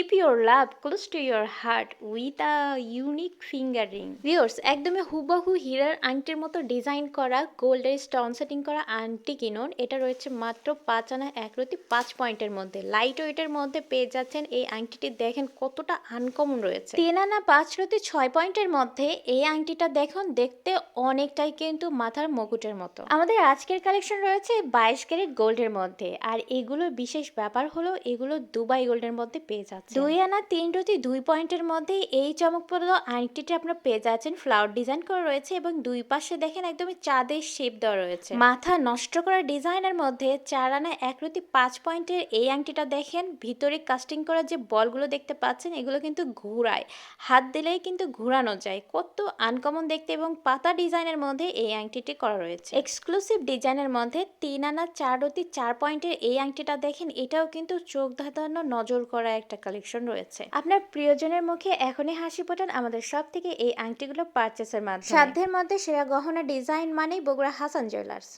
Keep your love close to your heart with a unique finger ring viewers একদমই হুবহু হিরার আংটির মতো design করা গোল্ডের স্টোন সেটিং করা আংটি কিনুন। এটা রয়েছে মাত্র পাঁচ আনা এক রতি পাঁচ পয়েন্টের মধ্যে। লাইট ওয়েটের মধ্যে পেয়ে যাচ্ছেন এই আংটিটি। দেখেন কতটা আনকমন রয়েছে। তিন আনা পাঁচ রতি ছয় পয়েন্টের মধ্যে এই আংটিটা দেখুন, দেখতে অনেকটাই কিন্তু মাথার মুকুটের মতো। আমাদের আজকের কালেকশন রয়েছে বাইশ ক্যারেট গোল্ডের মধ্যে। আর এগুলোর বিশেষ ব্যাপার হলো, এগুলো দুবাই গোল্ডের মধ্যে পেয়ে যাচ্ছে দুই আনা তিন রতি দুই পয়েন্টের মধ্যে এই চমকপ্রদ আংটিটি আপনারা পেয়ে যাচ্ছেন ফ্লাওয়ার ডিজাইন করা রয়েছে এবং দুই পাশে দেখেন একদমই চাঁদের শেপ দেওয়া রয়েছে। মাথা নষ্ট করা ডিজাইনের মধ্যে চার আনা এক রতি পাঁচ পয়েন্টের এই আংটিটা দেখেন, ভিতরে কাস্টিং করা যে বলগুলো দেখতে পাচ্ছেন, এগুলো কিন্তু ঘুরায়। হাত দিলেই কিন্তু ঘুরানো যায়। কত আনকমন দেখতে এবং পাতা ডিজাইনের মধ্যে এই আংটিটি করা রয়েছে। এক্সক্লুসিভ ডিজাইনের মধ্যে তিন আনা চার রতি চার পয়েন্টের এই আংটিটা দেখেন, এটাও কিন্তু চোখ ধাঁধানো নজর করা একটা কালেকশন রয়েছে। আপনার প্রিয়জনের মুখে এখনই হাসি ফোটান আমাদের সব থেকে এই আংটিগুলো পারচেসের মাধ্যমে। সাধ্যের মধ্যে সেরা গহনা ডিজাইন মানেই বগুড়া হাসান জুয়েলার্স